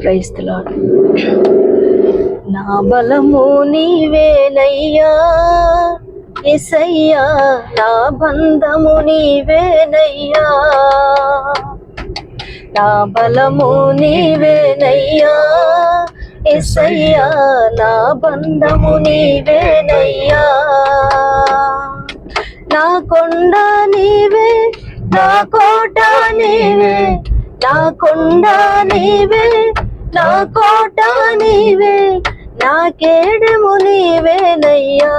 క్రైస్తలాడు నా బలము నీవేనయ్యా ఎసయ్యా నా బంధము నీవేనయ్యా. నా బలము నీవేనయ్యా ఎసయ్యా నా బంధము నీవేనయ్యా. నా కొండ నీవే నా కోట నీవే నా కొండ నీవే నా కోట నీవే నా కేడము నీవేనయ్యా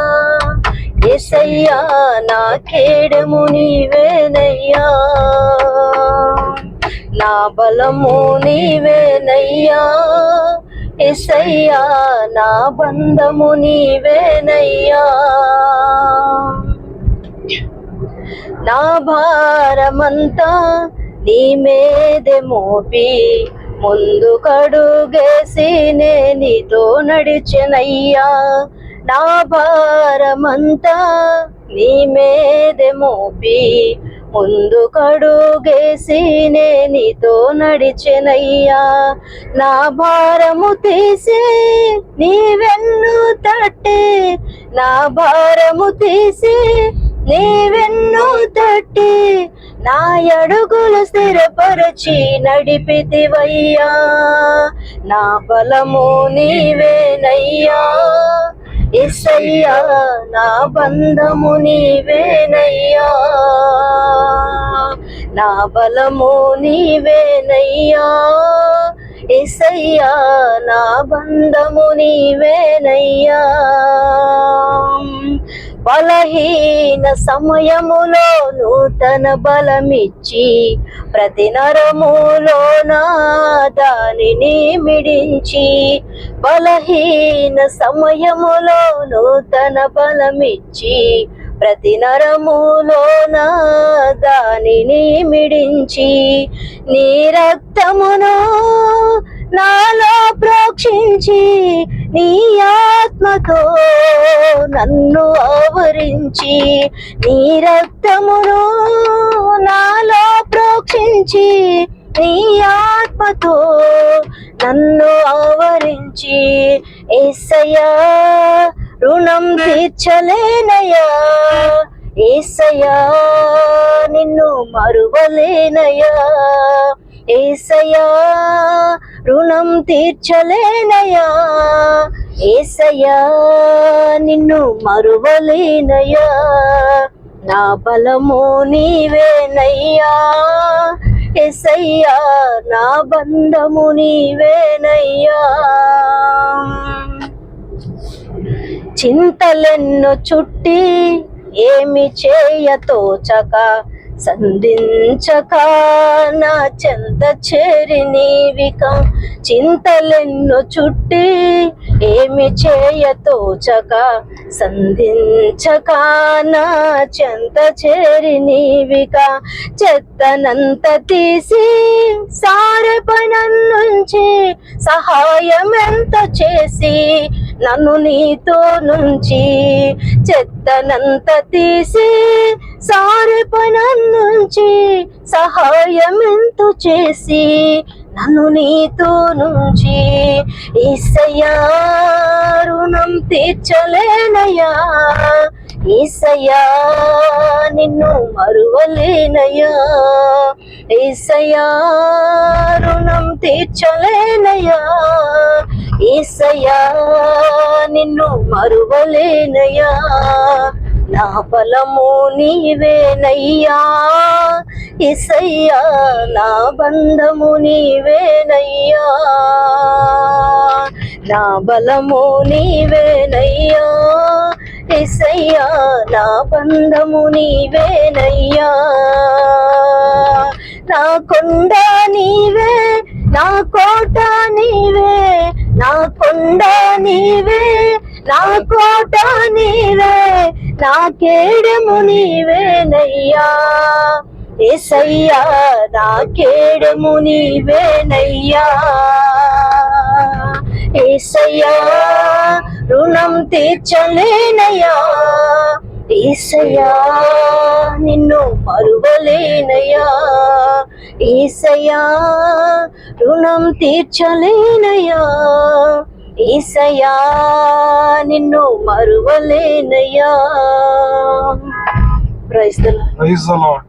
ఎసయ్యా నా కేడము నీవేనయ్యా నా బలము నీవేనయ్యా ఎసయ్యా నా బంధము నీవేనయ్యా నా భారమంతా నీ మీదే మోపి ముందు కడుగేసి నే నీతో నడిచెనయ్యా. నా భారమంతా నీ మీదే మోపి. ముందు కడుగేసి నే నీతో నడిచెనయ్యా. నా భారము తీసి నీ వెన్ను తట్టే. నా భారము తీసి నీ వెన్ను తట్టి. నా అడుగులు స్థిరపరచి నడిపితివయ్యా. నా బలము నీవేనయ్యా. ఇసయ్యా నా బంధము నీవేనయ్యా. నా బలము నీవేనయ్యా. ఇసయ్యా నా బంధము నీవేనయ్యా. బలహీన సమయములో నూతన బలమిచ్చి ప్రతి నరములో నా దానిని మిడించి బలహీన సమయములో నూతన బలమిచ్చి ప్రతి నరములో నా దానిని మిడించి నీ రక్తమును నాలో ప్రోక్షించి నీ ఆత్మతో నన్ను ఆవరించి నీ రక్తమును నాలో ప్రోక్షించి నీ ఆత్మతో నన్ను ఆవరించి ఏసయ్యా రుణం తీర్చలేనయ్యా ఏసయ్యా నిన్ను మరువలేనయ్యా ఏసయ్యా రుణం తీర్చలేనయా? ఏసయ్యా నిన్ను మరువలేనయా? నా బలము నీవేనయ్యా. ఎసయ్యా నా బంధము నీవేనయ్యా. చింతలెన్ను చుట్టి ఏమి చేయతోచక సంధించక నా చెంత చేరి నీవిక. చింతలెన్ను చుట్టి ఏమి చేయతోచక సంధించక నా చెంత చేరి నీవిక. చెత్తనంత తీసి సారెపనన్నుంచి సహాయం ఎంత చేసి నన్ను నీతో నుంచి చెత్తనంత తీసి సారెపనన్నుంచి సహాయం ఎంత చేసి నన్ను నీతో నుంచి ఈసయ్యా రుణం తీర్చలేనయ్యా. ఈసయ్యా నిన్ను మరువలేనయ్యా. ఈసయ్యా రుణం తీర్చలేనయ్యా. ఈసయ్యా నిన్ను మరువలేనయ్యా. నా బలము నీవేనయ్యా. ఇసయ్యా నా బంధము నీవేనయ్యా. నా బలము నీవేనయ్యా. ఇసయ్యా నా బంధము నీవేనయ్యా. నా కొండ నీవే నా కోట నీవే నా కొండ నీవే నా కోట నీవే నా కేడము నీవే నీవేనయ్యా. ఏసయ్యా నా కేడము నీవే నీవేనయ్యా. ఏసయ్యా రుణం తీర్చలేనయ్యా. ఈసయ్యా నిన్ను మరువలేనయ్యా. ఈసయ్యా రుణం తీర్చలేనయ్యా. ఈసయ్యా నిన్ను మరువలేనయ్యా. Praise praise the Lord.